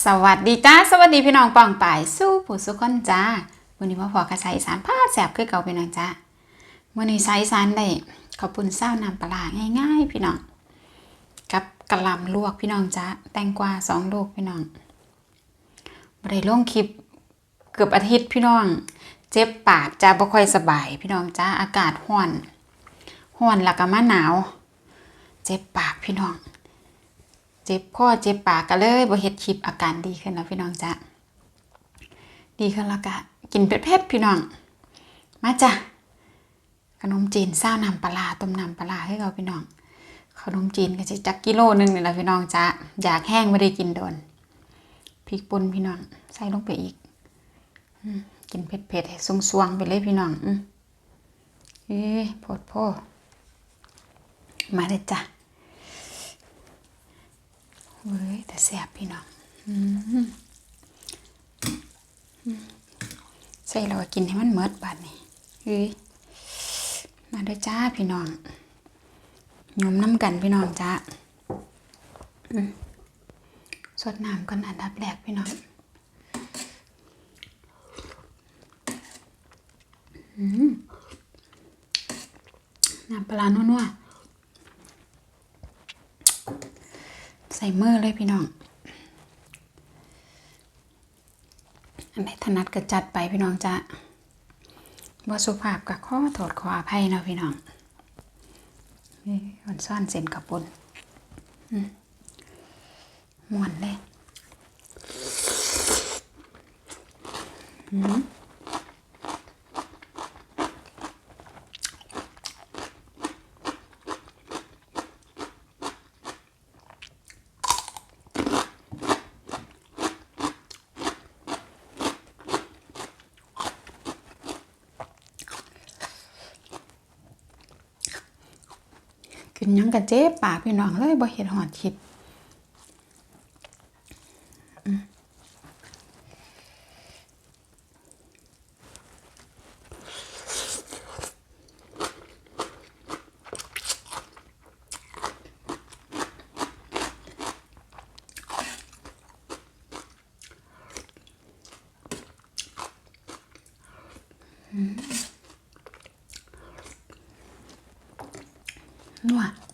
สวัสดีจ้าสวัสดีพี่น้องป้องป่ายสู้ผู้สุขคนจ้าวันนี้มาพอกระชายอีสานผ้าแสบคือเก่าพี่น้องจ้าวันนี้ใช้อีสานได้ขอบคุณเศร้าน้ำปลาง่าย ๆ พี่น้อง กับกะหล่ำลวกพี่น้องจ้าแตงกวาสองลูกพี่น้องบ่ได้ลงคลิปเกือบอาทิตย์พี่น้อง เจ็บปากจ้าบ่ค่อยสบายพี่น้องจ้าอากาศร้อนร้อนแล้วก็มาหนาว เจ็บปากพี่น้อง เจ็บคอเจ็บปากก็เลยบ่เฮ็ดคลิปอาการดีขึ้นแล้วพี่น้องจ้ะดีขึ้นแล้วก็กินเผ็ดๆพี่น้อง มาจ้ะขนมจีนซ่าน้ำปลาต้มน้ำปลาร้าให้เราพี่น้อง ขนมจีนก็จะจักกิโลหนึงนี่แหละพี่น้องจ้ะอยากแห้งไม่ได้กินโดนพริกป่นพี่น้องใส่ลงไปอีกอกินเผ็ดๆให้สวงๆไปเลยพี่น้องอืมเอ้ยโพดโพมาเลยจ้ะ เว้ยแต่แซ่บพี่น้องใส่เราก็กินให้มันเมิดบาดนี่เฮ้ยมาด้อจ้าพี่น้องยมน้ำกันพี่น้องจ้าสดน้ำก่อนอันดับแรกพี่น้องน้ำปลาร้านัวๆ ส่มือเลยพี่น้อง อันไหนถนัดก็จัดไปพี่น้องจ้ะว่าสุภาพกับข้อโทษขออภัยเนาะพี่น้อง นี่มันซ่อนเส้นกับปุนมม่วนเลย อืม ป็นยังกะเจ๊ปากพี่น้องเลยบ่เห็นหอดคิด นั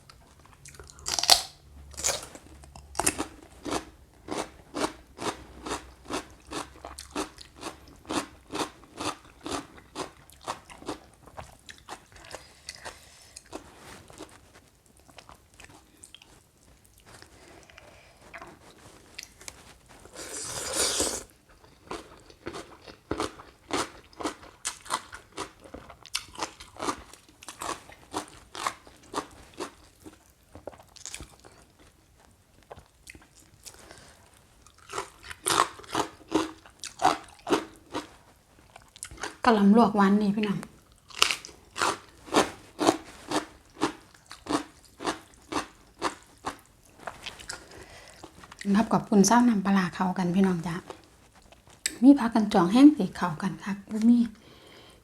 กะลำลวกหวานนี่พี่น้องรับกับคุณเศร้านำปลาเขากันพี่น้องจ้ะมีพักกันจองแห้งสีเขากันคักบ่มี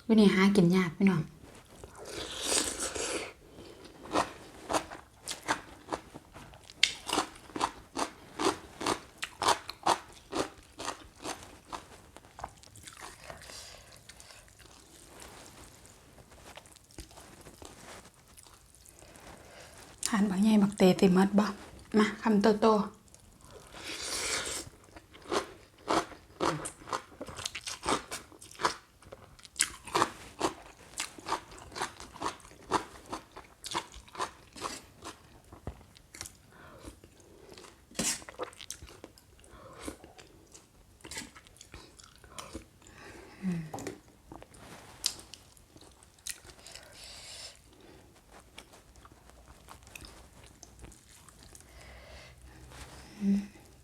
อยู่นี่หากินยากพี่น้อง บักใหญ่บักเตติมัดบ่มาคำโตโต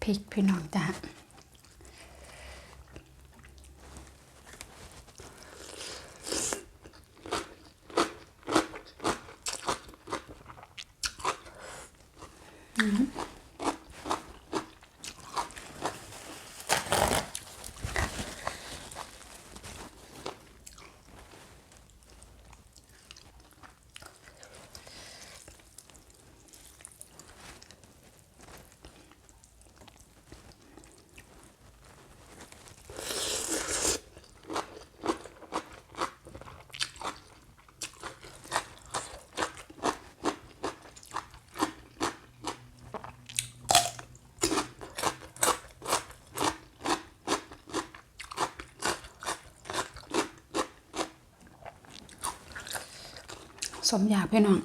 พริกพี่น้องจ้ะ สมอยากพี่น้อง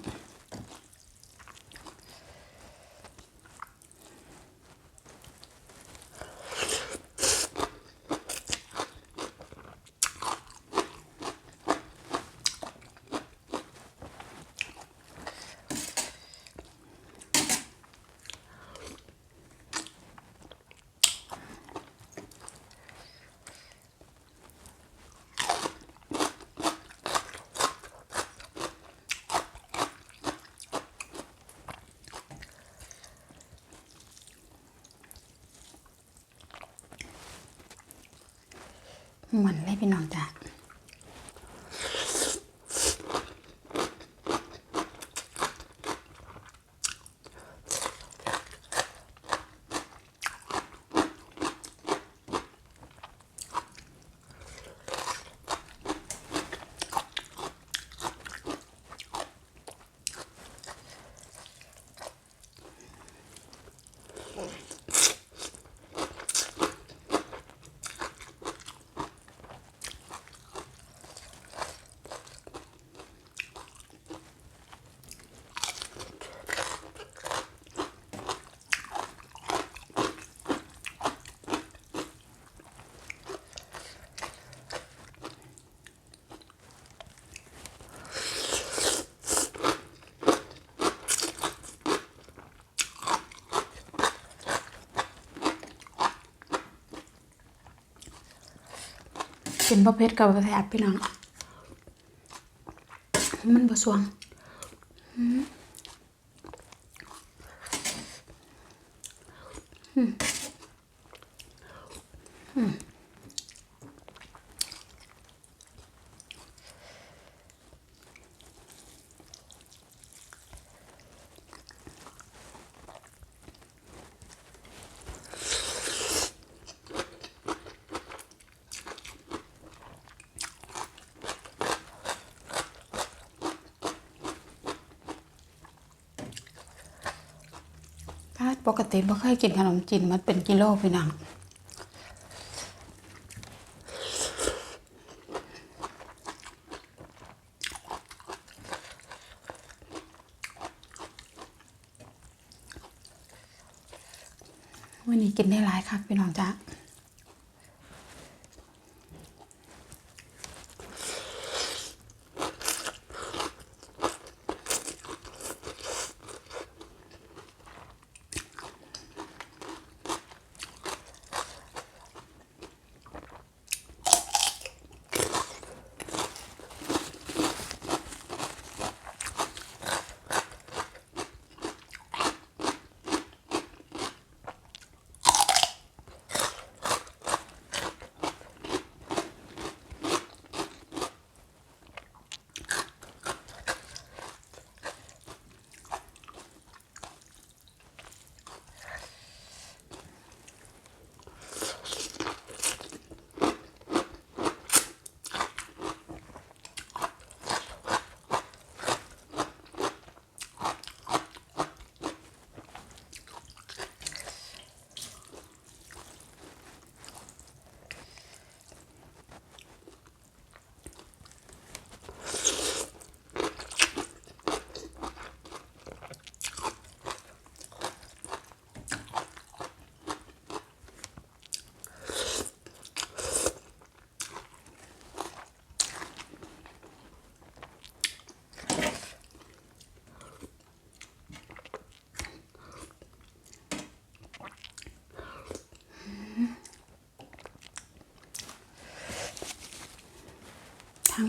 มือนเลยพี่น้องจ้ะ เป็นประเภทกับแฟพี่น้อง มันบะสวงอืมอืม ปกติบ่เคยกินขนมจีนมันเป็นกิโลพี่น้องวันนี้กินได้หลายครับพี่น้องจ้า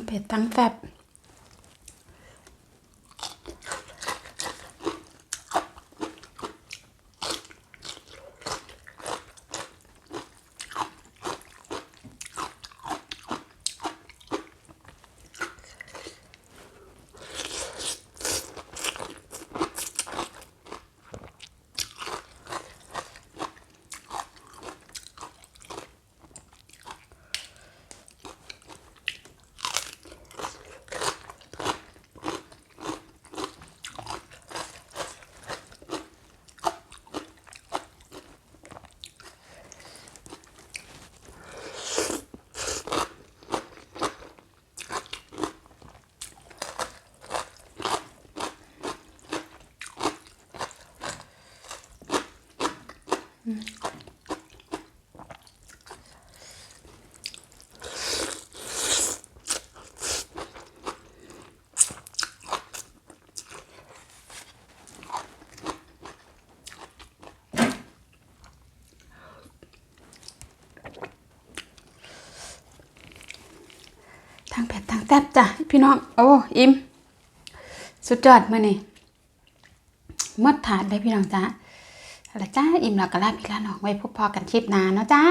เผ็ดทั้งแฟบ ทางแผดทางแซ่บจ้ะพี่น้อง โอ้อิ่มสุดยอดมานี่มดถาดได้พี่น้องจ้ะ ละจ้า อิ่มแล้วก็ลาพี่ลาน้องไว้พบพอกันคลิปหน้าเนาะจ้า